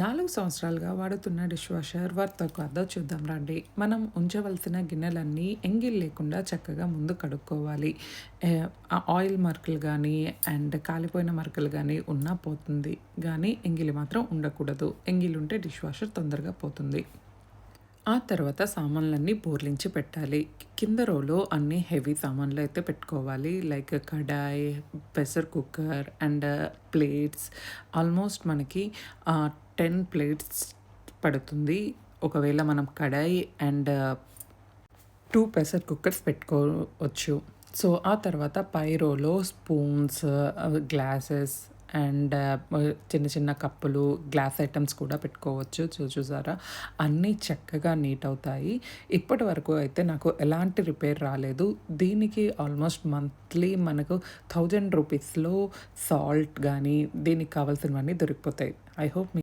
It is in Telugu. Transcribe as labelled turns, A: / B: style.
A: నాలుగు సంవత్సరాలుగా వాడుతున్న డిష్ వాషర్ వర్త్ కాదో చూద్దాం రండి. మనం ఉంచవలసిన గిన్నెలన్నీ ఎంగిల్ లేకుండా చక్కగా ముందు కడుక్కోవాలి. ఆయిల్ మరకలు కానీ అండ్ కాలిపోయిన మరకలు కానీ ఉన్నా పోతుంది. కానీ ఎంగిలి మాత్రం ఉండకూడదు. ఎంగిల్ ఉంటే డిష్ వాషర్ తొందరగా పోతుంది. ఆ తర్వాత సామాన్లన్నీ బోర్లించి పెట్టాలి. కింద రోలో అన్ని హెవీ సామాన్లు అయితే పెట్టుకోవాలి. Like kadai pressure cooker and plates. Almost మనకి టెన్ ప్లేట్స్ పడుతుంది. ఒకవేళ మనం kadai and two pressure cookers పెట్టుకోవచ్చు. సో ఆ తర్వాత పై రోలో స్పూన్స్ గ్లాసెస్ అండ్ చిన్న చిన్న కప్పులు గ్లాస్ ఐటమ్స్ కూడా పెట్టుకోవచ్చు. చూ చూసారా? అన్నీ చక్కగా నీట్ అవుతాయి. ఇప్పటి వరకు అయితే నాకు ఎలాంటి రిపేర్ రాలేదు. దీనికి ఆల్మోస్ట్ మంత్లీ మనకు థౌజండ్ రూపీస్లో సాల్ట్ కానీ దీనికి కావాల్సినవన్నీ దొరికిపోతాయి. I hope